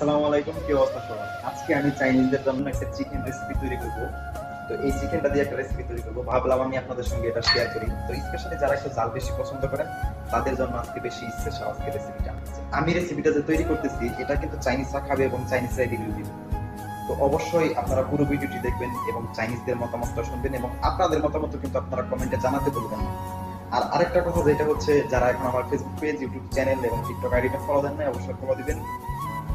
আসসালামু আলাইকুম, কি অবস্থা আজকে আমি চাইনিজদের জন্য একটা চিকেন রেসিপি তৈরি করব। তো এই চিকেনটা দিয়ে একটা রেসিপি তৈরি করব। ভাবলাম আমি আপনাদের সঙ্গে এটা শেয়ার করি। তো স্পেশালি যারা একটু বেশি পছন্দ করেন, তাদের জন্য আজকে বেশি আজকে রেসিপিটা আমি রেসিপিটা যে তৈরি করতেছি, এটা কিন্তু চাইনিজরা খাবে এবং রিভিউ দিবে। তো অবশ্যই আপনারা পুরো ভিডিওটি দেখবেন এবং চাইনিজদের মতামতটা শুনবেন এবং আপনাদের মতামত কিন্তু আপনারা কমেন্টে জানাতে বলবেন আর আরেকটা কথা, যেটা হচ্ছে, যারা এখন আমার ফেসবুক পেজ ইউটিউব চ্যানেল এবং টিকটক আইডিটা ফলো দেন না অবশ্যই ফলো দিবেন।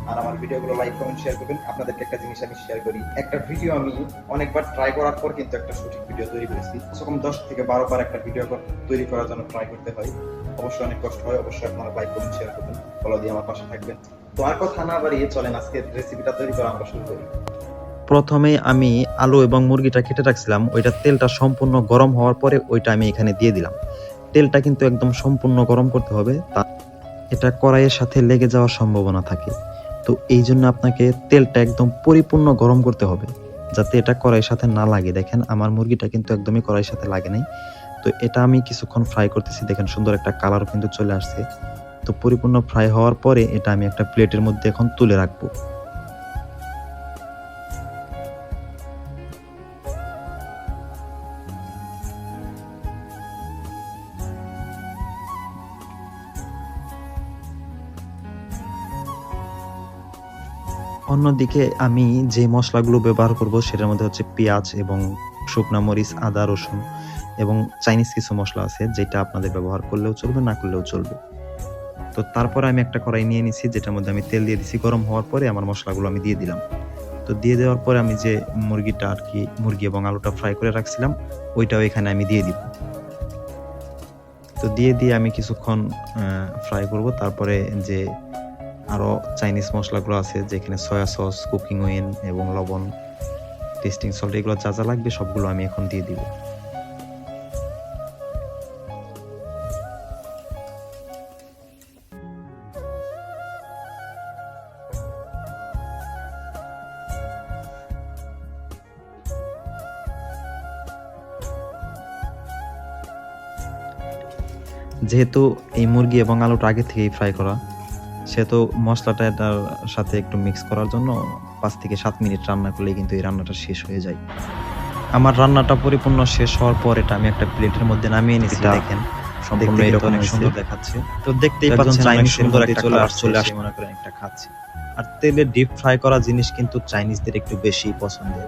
আর আমার ভিডিওগুলো লাইক কমেন্ট শেয়ার করবেন। আপনাদেরকে একটা জিনিস আমি শেয়ার করি। একটা ভিডিও আমি অনেকবার ট্রাই করার পর কিন্তু একটা সঠিক ভিডিও তৈরি করেছি। সেরকম দশ থেকে বারো বার একটা ভিডিও তৈরি করার জন্য ট্রাই করতে হয়। অবশ্যই অনেক কষ্ট হয়। অবশ্যই আপনারা লাইক কমেন্ট শেয়ার করবেন। ফলো দিয়ে আমার পাশে থাকবেন। তো আর কথা না বাড়িয়ে চলেন আজকে রেসিপিটা তৈরি করা আমরা শুরু করি। প্রথমে আমি আলু এবং মুরগিটা কেটে রাখছিলাম। ওইটা তেলটা সম্পূর্ণ গরম হওয়ার পরে ওইটা আমি এখানে দিয়ে দিলাম। তেলটা কিন্তু একদম সম্পূর্ণ গরম করতে হবে। তা এটা কড়াইয়ের সাথে লেগে যাওয়ার সম্ভাবনা থাকে। তো এই জন্য আপনাকে তেলটা একদম পরিপূর্ণ গরম করতে হবে, যাতে এটা কড়াইয়ের সাথে না লাগে। দেখেন, আমার মুরগিটা কিন্তু একদমই কড়াইয়ের সাথে লাগে নাই। তো এটা আমি কিছুক্ষণ ফ্রাই করতেছি। দেখেন, সুন্দর একটা কালারও কিন্তু চলে আসছে। তো পরিপূর্ণ ফ্রাই হওয়ার পরে এটা আমি একটা প্লেটের মধ্যে এখন তুলে রাখব। অন্যদিকে আমি যে মশলাগুলো ব্যবহার করব সেটার মধ্যে হচ্ছে পেঁয়াজ এবং শুকনা মরিচ, আদা, রসুন এবং চাইনিজ কিছু মশলা আছে যেটা আপনাদের ব্যবহার করলেও চলবে, না করলেও চলবে। তো তারপরে আমি একটা কড়াই নিয়ে নিছি যেটার মধ্যে আমি তেল দিয়ে দিছি। গরম হওয়ার পরে আমার মশলাগুলো আমি দিয়ে দিলাম। তো দিয়ে দেওয়ার পরে আমি যে মুরগিটা আর কি, মুরগি এবং আলুটা ফ্রাই করে রাখছিলাম, ওইটাও এখানে আমি দিয়ে দিব। তো দিয়ে দিয়ে আমি কিছুক্ষণ ফ্রাই করব। তারপরে যে আরও চাইনিজ মশলাগুলো আছে, যেখানে সয়া সস কুকিং ওয়েন এবং লবণ টেস্টিং সল্ট এগুলো যা যা লাগবে সবগুলো আমি এখন দিয়ে দিব। যেহেতু এই মুরগি এবং আলুটা আগে থেকেই ফ্রাই করা সেহেতু মশলাটা এটার সাথে একটু মিক্স করার জন্য পাঁচ থেকে সাত মিনিট রান্না করলে কিন্তু এই রান্নাটা শেষ হয়ে যায়। আমার রান্নাটা পরিপূর্ণ শেষ হওয়ার পর এটা আমি একটা প্লেটের মধ্যে নামিয়ে নিয়েছি দেখেন। সম্পূর্ণ এরকম অনেক সুন্দর দেখাচ্ছে। তো দেখতেই একজন পাচ্ছেন অনেক সুন্দর একটা চলে আসছে, চলে সে আসে মনে করেন একটা খাচ্ছি। আর তেলে ডিপ ফ্রাই করা জিনিস কিন্তু চাইনিজদের একটু বেশি পছন্দের।